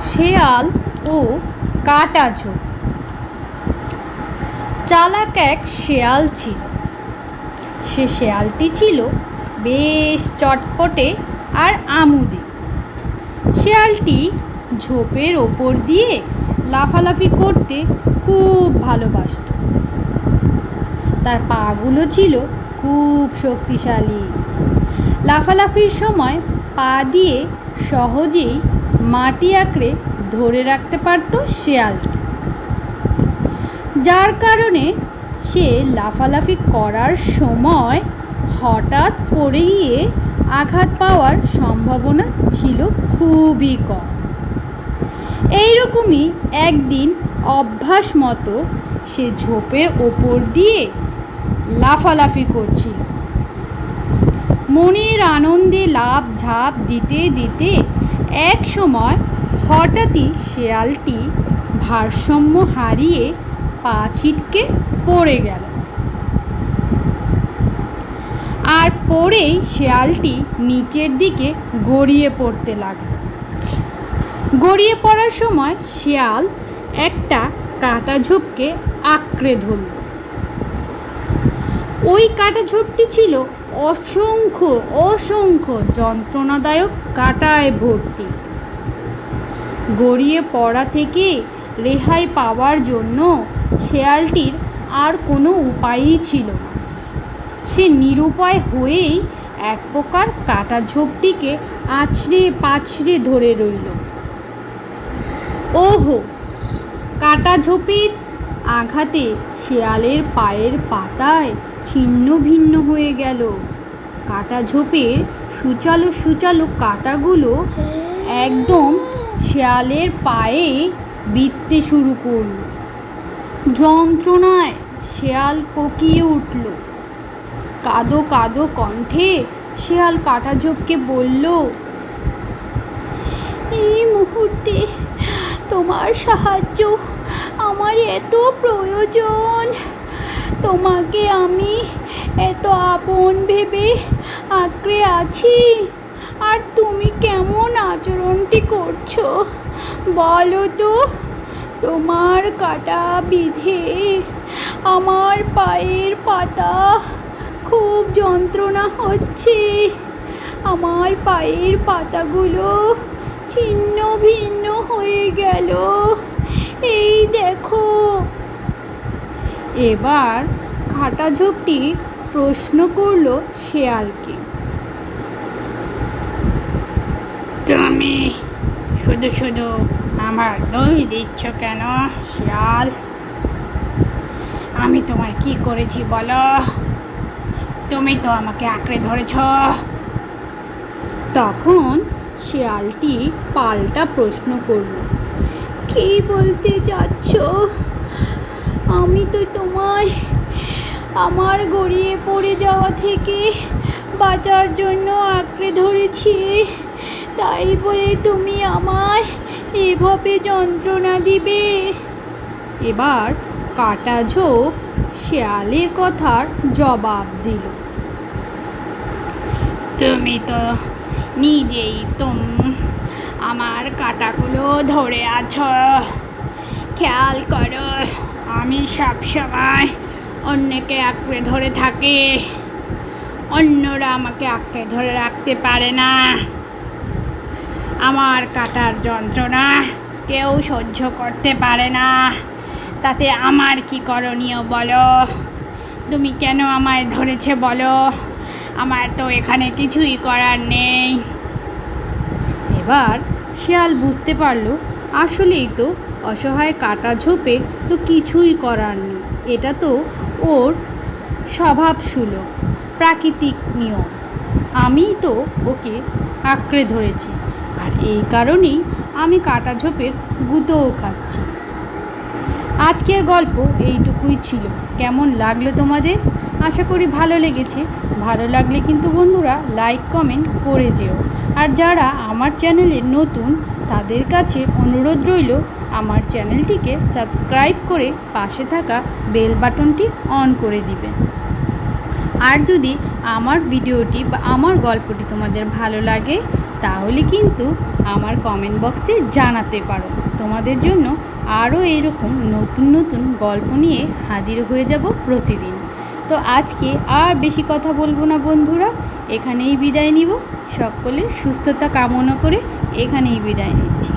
শেয়াল ও কাটা ঝোপ চালাক এক শেয়াল ছিল। সে শেয়ালটি ছিল বেশ চটপটে আর আমুদে। শেয়ালটি ঝোপের ওপর দিয়ে লাফালাফি করতে খুব ভালোবাসত। তার পাগুলো ছিল খুব শক্তিশালী। লাফালাফির সময় পা দিয়ে সহজেই মাটি আঁকড়ে ধরে রাখতে পারত শেয়ালটি যার কারণে সে লাফালাফি করার সময় হঠাৎ পড়ে গিয়ে আঘাত পাওয়ার সম্ভাবনা ছিল খুবই কম। এইরকমই একদিন অভ্যাস মতো সে ঝোপের ওপর দিয়ে লাফালাফি করছিল। মনের আনন্দে লাভ ঝাঁপ দিতে দিতে এক সময় হঠাৎই শেয়ালটি ভারসাম্য হারিয়ে পা ছিটকে পড়ে গেল। আর পড়েই শেয়ালটি নিচের দিকে গড়িয়ে পড়তে লাগল। গড়িয়ে পড়ার সময় শেয়াল একটা কাটা ঝোপকে আঁকড়ে ধরল। ওই কাটা ঝোপটি ছিল অসংখ্য অসংখ্য যন্ত্রণাদায়ক কাটায় ভর্তি। গড়িয়ে পড়া থেকে রেহাই পাওয়ার জন্য শেয়ালটির আর কোনো উপায়ই ছিল না। সে নিরুপায় হয়েই এক প্রকার কাটা ঝোপটিকে আছড়ে পাছড়ে ধরে রইল। ওহো, কাটা ঝোপের আঘাতে শেয়ালের পায়ের পাতায় ছিন্ন ভিন্ন হয়ে গেল। কাটা ঝোপের সুচালো সুচালো কাটাগুলো একদম শেয়ালের পায়ে বিঁধতে শুরু করল। যন্ত্রণায় শেয়াল কোকিয়ে উঠল। কাদো কাদো কণ্ঠে শেয়াল কাটা ঝোপকে বলল, এই মুহূর্তে তোমার সাহায্য আমার এত প্রয়োজন। তোমাকে আমি এত আপন ভেবে আঁকড়ে আছি? আর তুমি কেমন আচরণটি করছ? বলো তো, তোমার কাটা বিধে আমার পায়ের পাতা খুব যন্ত্রণা হচ্ছে। আমার পায়ের পাতাগুলো ছিন্ন ভিন্ন হয়ে গেল এই দেখো এবার খাটা ঝোপটি প্রশ্ন করল শেয়ালকে। তুমি শুধু শুধু আমার দই দিচ্ছ কেন শিয়াল? আমি তোমায় কি করেছি বলো? তুমি তো আমাকে আঁকড়ে ধরেছ। তখন শিয়ালটি পাল্টা প্রশ্ন করল কি বলতে যাচ্ছ তোমায় আমার গড়িয়ে পড়ে যাওয়া থেকে বাঁচার জন্য আঁকড়ে ধরেছি। তাই বলে তুমি আমায় এভাবে যন্ত্রণা দিবে? এবার কাটা ঝোপ শেয়ালের কথার জবাব দিল। তুমি তো নিজেই তুম আমার কাটাগুলো ধরে আছো। খেয়াল করো আমি সবসময় অন্যকে আঁকড়ে ধরে থাকি। অন্যরা আমাকে আঁকড়ে ধরে রাখতে পারে না। আমার কাটার যন্ত্রণা কেউ সহ্য করতে পারে না। তাতে আমার কি করণীয় বলো? তুমি কেন আমায় ধরেছে বলো? আমার তো এখানে কিছুই করার নেই। এবার শিয়াল বুঝতে পারল আসলেই তো অসহায় কাটা ঝোপে তো কিছুই করার নেই। এটা তো ওর স্বভাব সুলভ প্রাকৃতিক নিয়ম। আমি তো ওকে আঁকড়ে ধরেছি আর এই কারণেই আমি কাটা ঝোপের গুঁতোও খাচ্ছি। আজকের গল্প এইটুকুই ছিল। কেমন লাগল তোমাদের? আশা করি ভালো লেগেছে। ভালো লাগলে কিন্তু বন্ধুরা লাইক, কমেন্ট করে যেও। আর যারা আমার চ্যানেলে নতুন, তাদের কাছে অনুরোধ রইল আমার চ্যানেলটিকে সাবস্ক্রাইব করে পাশে থাকা বেল বাটনটি অন করে দিবেন। আর যদি আমার ভিডিওটি বা আমার গল্পটি তোমাদের ভালো লাগে, তাহলে কিন্তু আমার কমেন্ট বক্সে জানাতে পারো। তোমাদের জন্য আরও এরকম নতুন নতুন গল্প নিয়ে হাজির হয়ে যাব প্রতিদিন। তো আজকে আর বেশি কথা বলব না বন্ধুরা, এখানেই বিদায় নিব। সকলের সুস্থতা কামনা করে এখানেই বিদায় নিচ্ছি।